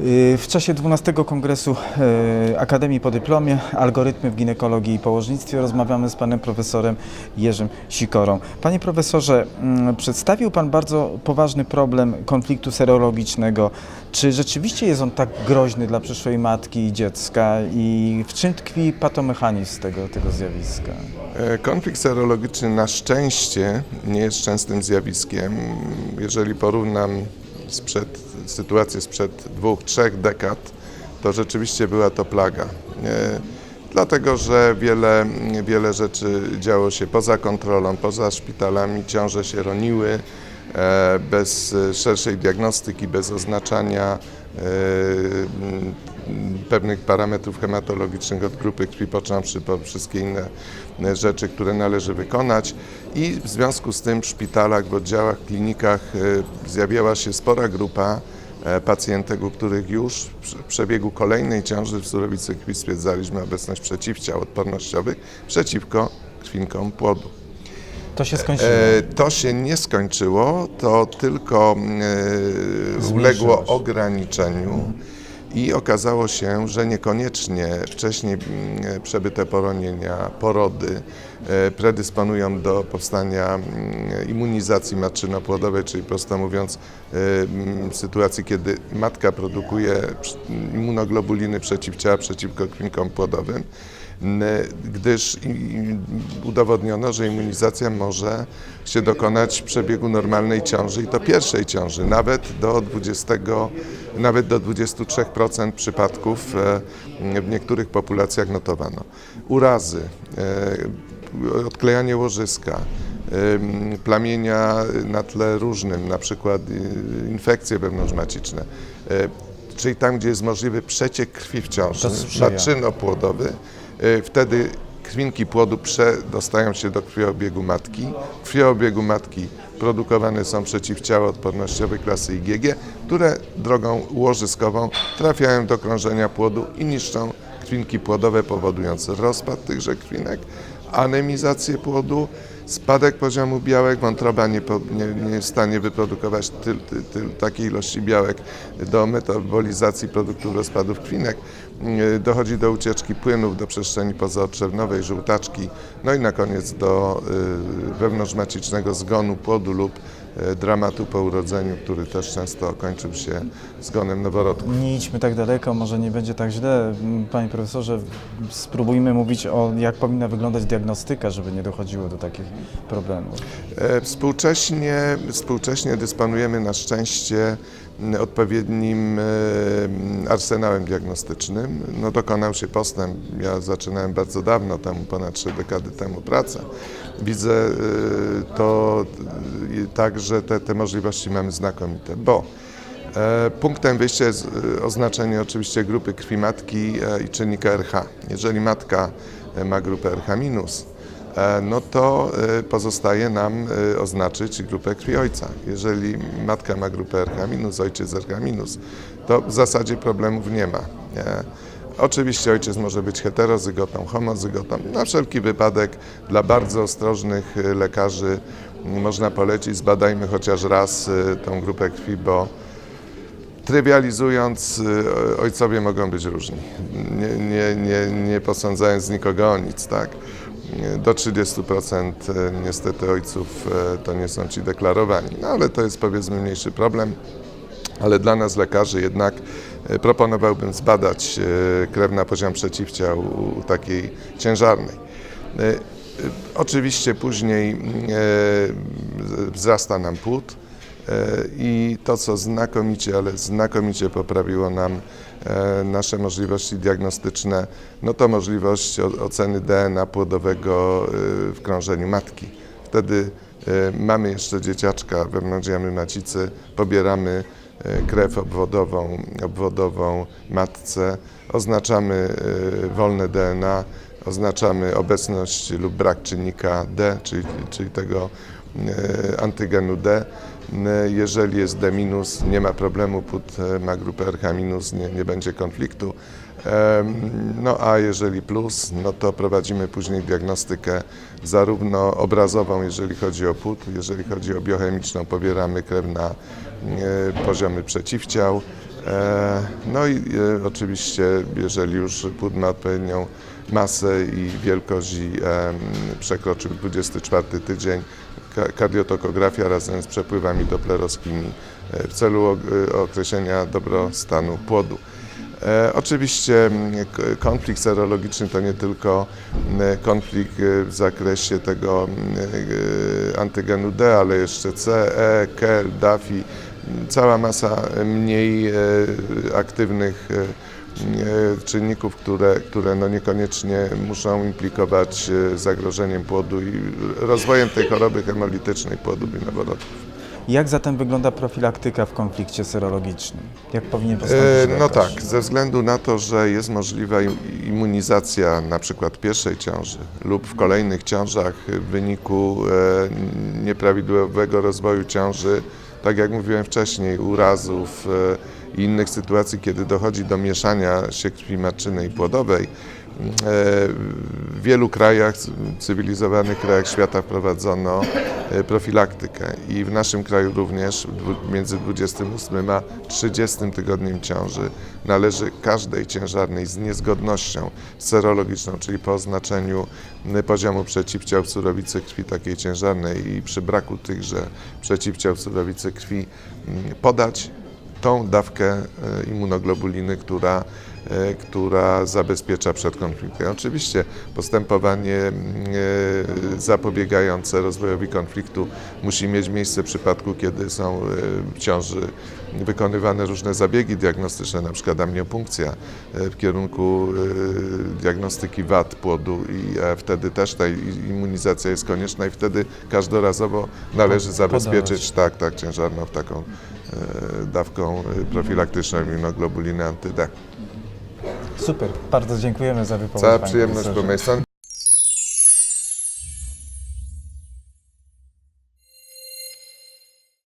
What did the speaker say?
Y, W czasie 12 Kongresu y, Akademii po dyplomie Algorytmy w ginekologii i położnictwie rozmawiamy z panem profesorem Jerzym Sikorą. Panie profesorze, mm, przedstawił pan bardzo poważny problem konfliktu serologicznego. Czy rzeczywiście jest on tak groźny dla przyszłej matki i dziecka i w czym tkwi patomechanizm tego, tego zjawiska? E, Konflikt serologiczny na szczęście nie jest częstym zjawiskiem. Jeżeli porównam sprzed, sytuację sprzed dwóch, trzech dekad, to rzeczywiście była to plaga. E, Dlatego, że wiele, wiele rzeczy działo się poza kontrolą, poza szpitalami, ciąże się roniły e, bez szerszej diagnostyki, bez oznaczania e, pewnych parametrów hematologicznych od grupy krwi, począwszy po wszystkie inne e, rzeczy, które należy wykonać. I w związku z tym w szpitalach, w oddziałach, klinikach e, zjawiała się spora grupa e, pacjentek, u których już w przebiegu kolejnej ciąży w surowicy krwi stwierdzaliśmy obecność przeciwciał odpornościowych przeciwko krwinkom płodu. To się skończyło. To się nie skończyło, to tylko uległo się. ograniczeniu i okazało się, że niekoniecznie wcześniej mm, przebyte poronienia, porody e, predysponują do powstania mm, immunizacji matczyno-płodowej, czyli prosto mówiąc e, mm, sytuacji, kiedy matka produkuje immunoglobuliny przeciwciała przeciwko krwinkom płodowym. Gdyż udowodniono, że immunizacja może się dokonać w przebiegu normalnej ciąży i to pierwszej ciąży, nawet do 20, nawet do 23% przypadków e, w niektórych populacjach notowano. Urazy, e, odklejanie łożyska, em, plamienia na tle różnym, na przykład infekcje wewnątrzmaciczne, e, czyli tam, gdzie jest możliwy przeciek krwi w ciąży, To sprzyja. E, wtedy krwinki płodu przedostają się do krwiobiegu matki. W krwiobiegu matki produkowane są przeciwciała odpornościowe klasy IgG, które drogą łożyskową trafiają do krążenia płodu i niszczą krwinki płodowe, powodując rozpad tychże krwinek, anemizację płodu, spadek poziomu białek, wątroba nie, nie, nie jest w stanie wyprodukować tyl, takiej ilości białek do metabolizacji produktów rozpadów krwinek. Yy, Dochodzi do ucieczki płynów do przestrzeni pozaodczewnowej, żółtaczki, no i na koniec do y, wewnątrzmacicznego zgonu płodu lub y, dramatu po urodzeniu, który też często kończył się zgonem noworodków. Nie idźmy tak daleko, może nie będzie tak źle. Panie profesorze, spróbujmy mówić o jak powinna wyglądać diagnostyka, żeby nie dochodziło do takich problemów. E, Współcześnie, współcześnie dysponujemy na szczęście odpowiednim e, arsenałem diagnostycznym. No, dokonał się postęp. Ja zaczynałem bardzo dawno temu, ponad trzy dekady temu pracę. Widzę e, to e, tak, że te, te możliwości mamy znakomite, bo Punktem wyjścia jest oznaczenie oczywiście grupy krwi matki i czynnika RH. Jeżeli matka ma grupę RH no to e, pozostaje nam e, oznaczyć grupę krwi ojca. Jeżeli matka ma grupę RH minus, ojciec RH minus, to w zasadzie problemów nie ma. Oczywiście ojciec może być heterozygotą, homozygotą. Na wszelki wypadek dla bardzo ostrożnych e, lekarzy można polecić, zbadajmy chociaż raz e, tą grupę krwi, bo Trywializując, ojcowie mogą być różni, nie, nie, nie, nie posądzając nikogo o nic, tak? Do 30% niestety ojców y, to nie są ci deklarowani, no ale to jest powiedzmy mniejszy problem. Ale dla nas lekarzy jednak y, proponowałbym zbadać krew na poziom przeciwciał u takiej ciężarnej. Oczywiście później wzrasta nam płód, E, I to, co znakomicie, ale znakomicie poprawiło nam e, nasze możliwości diagnostyczne, no to możliwość oceny DNA płodowego e, w krążeniu matki. Wtedy e, mamy jeszcze dzieciaczka wewnątrz jamy macicy, pobieramy e, krew obwodową, obwodową matce, oznaczamy e, wolne DNA, oznaczamy obecność lub brak czynnika D, czyli, czyli tego e, antygenu D. E, Jeżeli jest D nie ma problemu, płód e, ma grupę RH nie, nie będzie konfliktu. No a jeżeli plus, no to prowadzimy później diagnostykę zarówno obrazową, jeżeli chodzi o płód, jeżeli chodzi o biochemiczną, pobieramy krew na e, poziomy przeciwciał, E, No i e, oczywiście, jeżeli już płód ma odpowiednią masę i wielkość i przekroczył 24 tydzień, ka- kardiotokografia razem z przepływami dopleroskimi e, w celu e, określenia dobrostanu płodu. E, oczywiście konflikt serologiczny to nie tylko konflikt w zakresie tego antygenu D, ale jeszcze C, E, K, DAFI, cała masa mniej aktywnych czynników, które, które no niekoniecznie muszą implikować e, zagrożeniem płodu i rozwojem tej choroby hemolitycznej płodu binowodotów. Jak zatem wygląda profilaktyka w konflikcie serologicznym? Jak powinien postąpić E, No lekarz? tak, ze względu na to, że jest możliwa im- immunizacja na przykład w pierwszej ciąży lub w kolejnych ciążach w wyniku e, nieprawidłowego rozwoju ciąży, tak jak mówiłem wcześniej, urazów e, i innych sytuacji, kiedy dochodzi do mieszania się krwi matczynej i płodowej, e, w wielu krajach, cywilizowanych krajach świata wprowadzono e, profilaktykę. I w naszym kraju również między 28 a 30 tygodniem ciąży należy każdej ciężarnej z niezgodnością serologiczną, czyli po oznaczeniu poziomu przeciwciał w surowicy krwi takiej ciężarnej i przy braku tychże przeciwciał w surowicy krwi podać tą dawkę e, immunoglobuliny, która, e, która zabezpiecza przed konfliktem. Oczywiście postępowanie e, zapobiegające rozwojowi konfliktu musi mieć miejsce w przypadku, kiedy są w ciąży wykonywane różne zabiegi diagnostyczne, na przykład amniopunkcja w kierunku diagnostyki wad płodu i wtedy też ta immunizacja jest konieczna i wtedy każdorazowo należy zabezpieczyć tak, tak, ciężarną w taką dawką e, profilaktyczną immunoglobuliny anty-D. Super, bardzo dziękujemy za wypowiedź. Cała przyjemność po mojej strony.